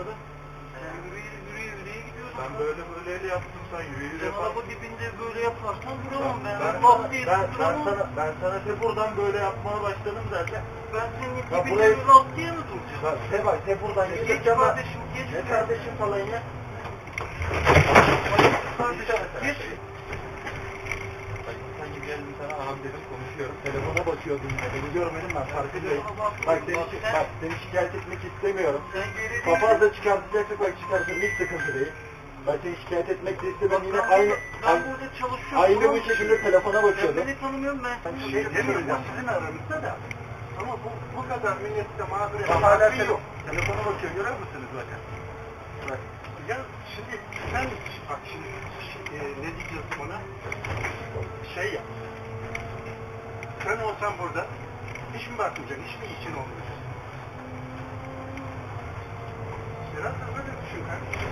arabada? Ben böyle böyleyle yaptım sen yürüye yürüye. Sen araba dibinde böyle yaparsan duramam ben. Ben, ben, ben, ben, ben, ben sana, ben sana tepurdan böyle yapmaya başladım zaten. Ben senin ya dibinde burayı... rap diye mi duracağım? Ya Seba tepurdan geç ama. Kardeşim, geç ne kardeşim falan ya? Kardeşim, geç. Gibi geldim sana ağam dedim konuşuyorum. Telefona bakıyordum ya. Beni görmedin ben farkındayım. Bak seni, bak seni şikayet etmek istemiyorum. Papaz da çıkartacaksak bak çıkarsın hiç sıkıntı değil. Ben seni şikayet etmek de istemem yine Ben aynı Ben burada çalışıyorum. aynı bu şekilde telefona Ben bakıyordum. beni tanımıyorum ben. Ben sana şey şey demiyorum, sizin aranızda da. Ama bu, bu kadar millette mağdur Bak hala tele- telefona bakıyor görüyor musunuz bakın. Bak. Ya şimdi sen bak şimdi e, ne diyeceğiz ona? Şey yap. Sen olsan burada iş mi bakmayacaksın, iş mi için olmayacak? Biraz da böyle düşün kardeşim.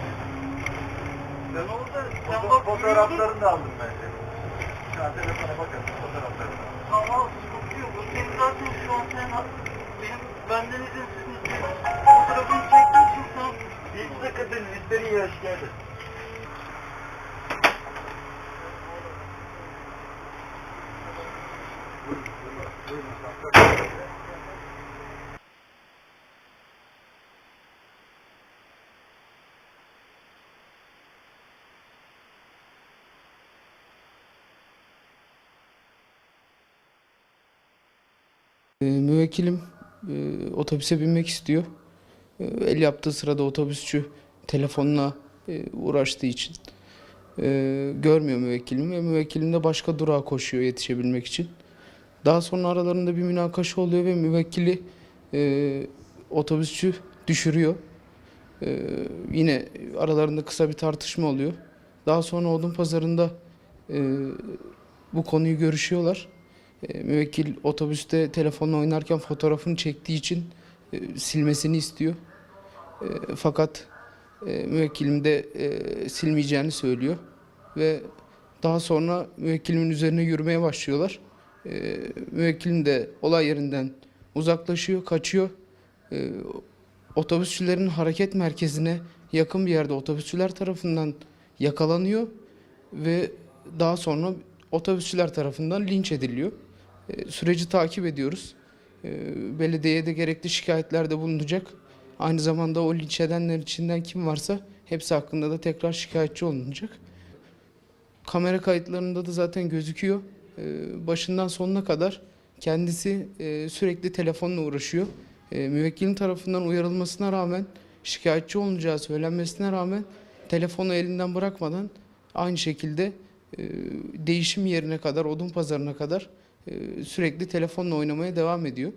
Ben orada sen Foto- fotoğraflarını da aldım ben. Şu an telefona bakın fotoğraflarını. Tamam sıkıntı yok. O senin zaten şu an sen benim benden izinsiz fotoğrafını çektiğin için sen Hiç sıkıntı değil, istediğin yere şikayet et. E, müvekkilim e, otobüse binmek istiyor. E, el yaptığı sırada otobüsçü telefonla e, uğraştığı için e, görmüyor müvekkilim ve müvekkilim de başka durağa koşuyor yetişebilmek için. Daha sonra aralarında bir münakaşa oluyor ve müvekkili e, otobüsçü düşürüyor. E, yine aralarında kısa bir tartışma oluyor. Daha sonra odun pazarında e, bu konuyu görüşüyorlar. E, müvekkil otobüste telefonla oynarken fotoğrafını çektiği için e, silmesini istiyor. E, fakat e, müvekkilim de e, silmeyeceğini söylüyor ve daha sonra müvekkilimin üzerine yürümeye başlıyorlar. E, de olay yerinden uzaklaşıyor, kaçıyor. E, otobüsçülerin hareket merkezine yakın bir yerde otobüsçüler tarafından yakalanıyor ve daha sonra otobüsçüler tarafından linç ediliyor. E, Süreci takip ediyoruz. E, Belediyeye de gerekli şikayetlerde bulunacak. Aynı zamanda o linç edenler içinden kim varsa hepsi hakkında da tekrar şikayetçi olunacak. Kamera kayıtlarında da zaten gözüküyor. E, Başından sonuna kadar kendisi e, sürekli telefonla uğraşıyor. E, Müvekkilin tarafından uyarılmasına rağmen, şikayetçi olunacağı söylenmesine rağmen telefonu elinden bırakmadan aynı şekilde değişim yerine kadar, odun pazarına kadar sürekli telefonla oynamaya devam ediyor.